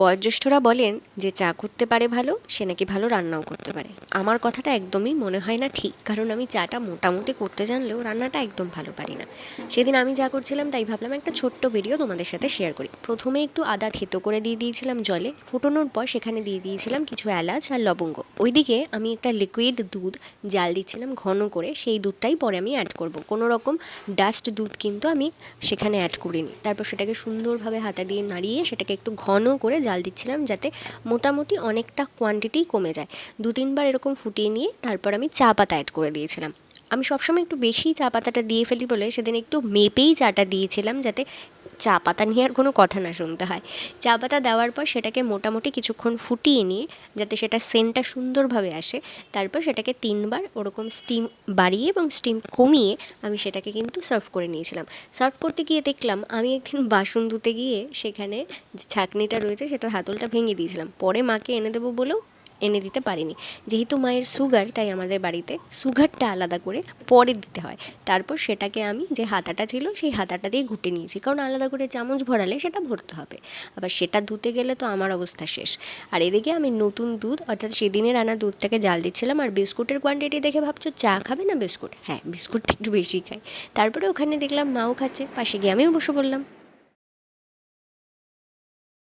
বয়োজ্যেষ্ঠরা বলেন যে চা করতে পারে ভালো, সে নাকি ভালো রান্নাও করতে পারে। আমার কথাটা একদমই মনে হয় না ঠিক, কারণ আমি চাটা মোটামুটি করতে জানলেও রান্নাটা একদম ভালো পারি না। সেদিন আমি যা করছিলাম তাই ভাবলাম একটা ছোট্ট ভিডিও তোমাদের সাথে শেয়ার করি। প্রথমে একটু আদা থেতো করে দিয়ে দিয়েছিলাম জলে, ফুটোনোর পর সেখানে দিয়ে দিয়েছিলাম কিছু এলাচ আর লবঙ্গ। ওইদিকে আমি একটা লিকুইড দুধ জাল দিচ্ছিলাম ঘন করে, সেই দুধটাই পরে আমি অ্যাড করব। কোনো রকম ডাস্ট দুধ কিন্তু আমি সেখানে অ্যাড করিনি। তারপর সেটাকে সুন্দরভাবে হাতা দিয়ে নাড়িয়ে সেটাকে একটু ঘন করে জাল দিচ্ছিলাম যাতে মোটামুটি অনেকটা কোয়ান্টিটি কমে যায়। দু তিনবার এরকম ফুটিয়ে নিয়ে তারপর আমি চা পাতা অ্যাড করে দিয়েছিলাম। আমি সবসময় একটু বেশি চা পাতাটা দিয়ে ফেলি বলে সেদিন একটু মেপেই চাটা দিয়েছিলাম যাতে চা পাতা নিয়ে আর কোনো কথা না শুনতে হয়। চা পাতা দেওয়ার পর সেটাকে মোটামুটি কিছুক্ষণ ফুটিয়ে নিয়ে যাতে সেটা সেন্টটা সুন্দরভাবে আসে, তারপর সেটাকে তিনবার ওরকম স্টিম বাড়িয়ে এবং স্টিম কমিয়ে আমি সেটাকে কিন্তু সার্ভ করে নিয়েছিলাম। সার্ভ করতে গিয়ে দেখলাম আমি একদিন বাসন ধুতে গিয়ে সেখানে যে ছাঁকনিটা রয়েছে সেটার হাতলটা ভেঙে দিয়েছিলাম। পরে মাকে এনে দেবো বলেও এনে দিতে পারিনি। যেহেতু মায়ের সুগার তাই আমাদের বাড়িতে সুগারটা আলাদা করে পরে দিতে হয়। তারপর সেটাকে আমি যে হাতাটা ছিল, সেই হাতাটা দিয়ে ঘুটে নিয়েছি। কারণ আলাদা করে চামচ ভরালে সেটা ভরতে হবে। আবার সেটা ধুতে গেলে তো আমার অবস্থা শেষ। আর এদিকে আমি নতুন দুধ, অর্থাৎ সেদিনের আনা দুধটাকে জাল দিচ্ছিলাম। আর বিস্কুটের কোয়ান্টিটি দেখে ভাবছ, চা খাবে না বিস্কুট? হ্যাঁ বিস্কুটটা একটু বেশি খাই। তারপরে ওখানে দেখলাম মাও খাচ্ছে, পাশে গিয়ে আমিও বসে পড়লাম।